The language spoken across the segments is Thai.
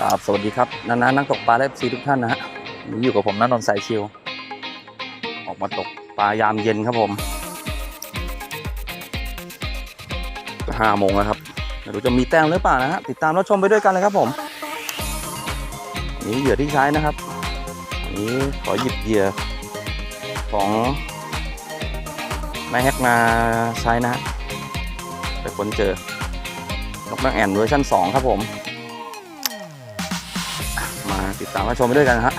ครับสวัสดีครับนานานักตกปลาและซีทุกท่านนะฮะนนี้อยู่กับผมนันนนสายชิว ออกมาตกปลายามเย็นครับผมห้าโมงแล้วครับไม่รู้จะมีแต้มหรือเปล่านะฮะติดตามรับชมไปด้วยกันเลยครับผม นี่เหยื่อที่ใช้นะครับนี้ขอหยิบเหยื่อของแม่แฮกมาใช้นะฮะไปค้นเจอนกนางแอ่นเวอร์ชัน2 ครับผม ติดตามมาชมไปด้วยกันนะฮะ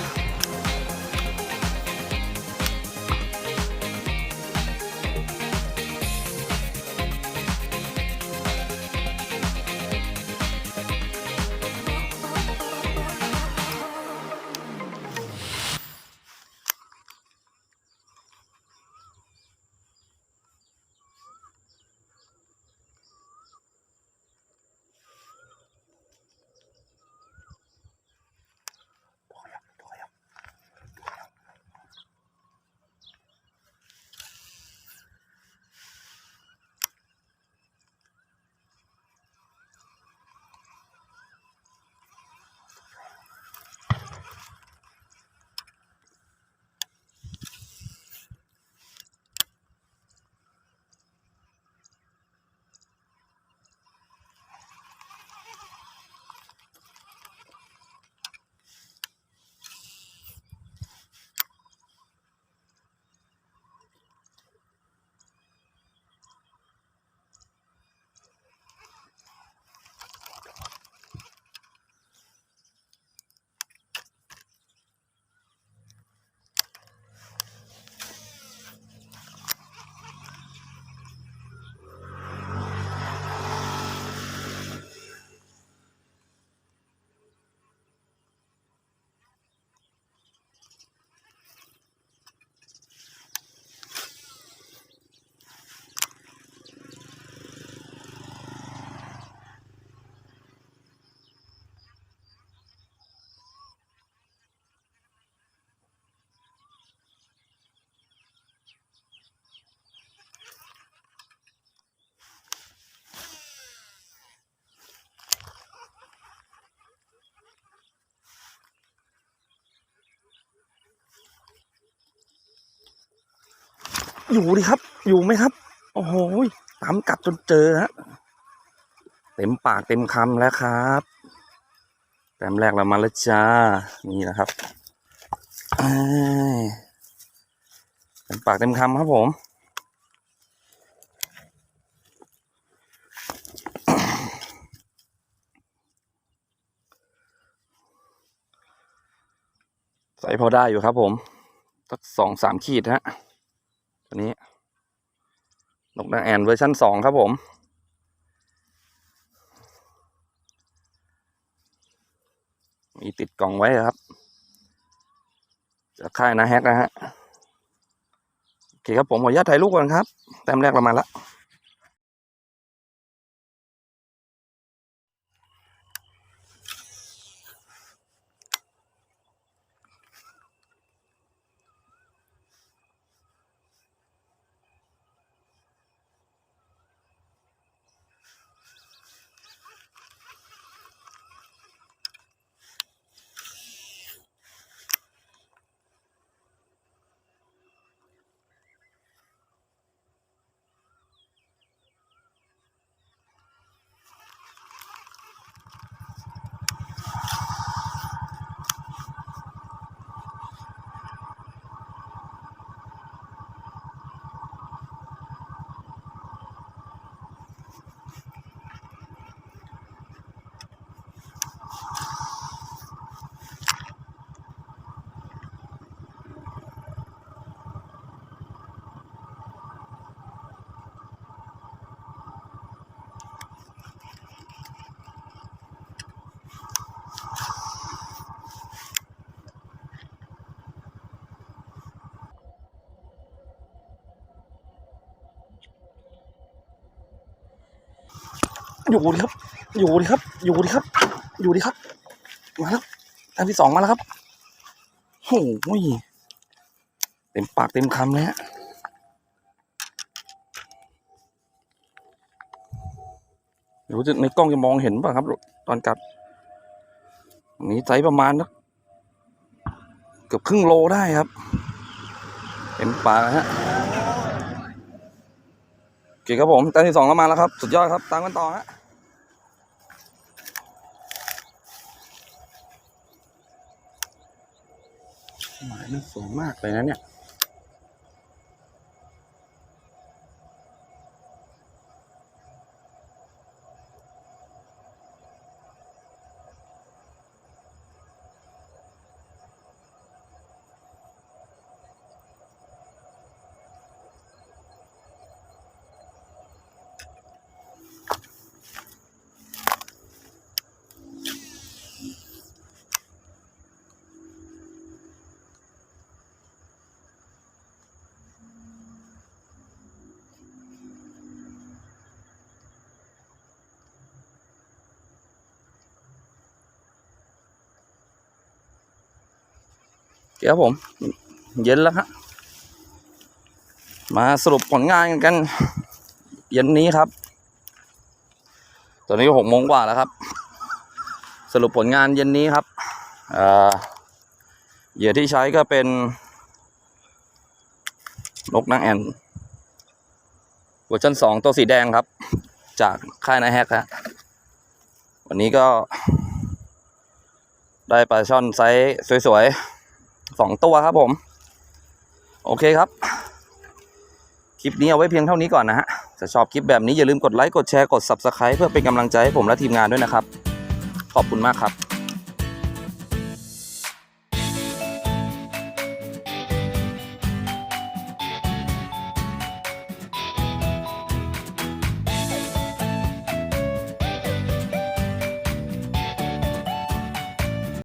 อยู่ดิครับ อยู่ไหมครับ โอ้โหตามกัดจนเจอฮะเต็มปากเต็มคำแล้วครับแต้มแรกเรามาแล้วจ้า นี่นะครับเต็มปากเต็มคำครับผม ใส่พอได้อยู่ครับผม สักสองสามขีดฮะ ตัวนี้ นกนางแอ่นเวอร์ชันสองครับผม มีติดกล่องไว้ครับจากค่ายนะแฮกนะฮะ โอเคครับผมขออนุญาตถ่ายรูปก่อนครับ แต้มแรกเรามาละ อยู่ดิครับ อยู่ดิครับ อยู่ดิครับ อยู่ดิครับ มาแล้วต้มที่สองมาแล้วครับโอ้ยเต็มปากเต็มคำเลยฮะเดี๋ยวจะในกล้องจะมองเห็นป่ะครับ ตอนกัดอันนี้ไซส์ประมาณนักเกือบครึ่งโลได้ครับ เต็มปากนะฮะโอเคครับผมต้มที่สองเรามาแล้วครับ สุดยอดครับ ตามกันต่อฮะ หมายมันสูงมากเลยนะเนี่ย เดี๋ยวผม เย็นแล้วครับมาสรุปผลงานกัน เย็นนี้ครับ ตอนนี้หกโมงกว่าแล้วครับ สรุปผลงานเย็นนี้ครับเอ่อเหยื่อที่ใช้ก็เป็น นกนางแอ่นเวอร์ชันสองตัวสีแดงครับ จากค่ายนายแฮกฮะวันนี้ก็ได้ปลาช่อนไซส์สวยๆ สองตัวครับผม โอเคครับ คลิปนี้เอาไว้เพียงเท่านี้ก่อนนะฮะถ้าชอบคลิปแบบนี้อย่าลืมกดไลค์กดแชร์กด Subscribe เพื่อเป็นกำลังใจให้ผมและทีมงานด้วยนะครับ ขอบคุณมากครับ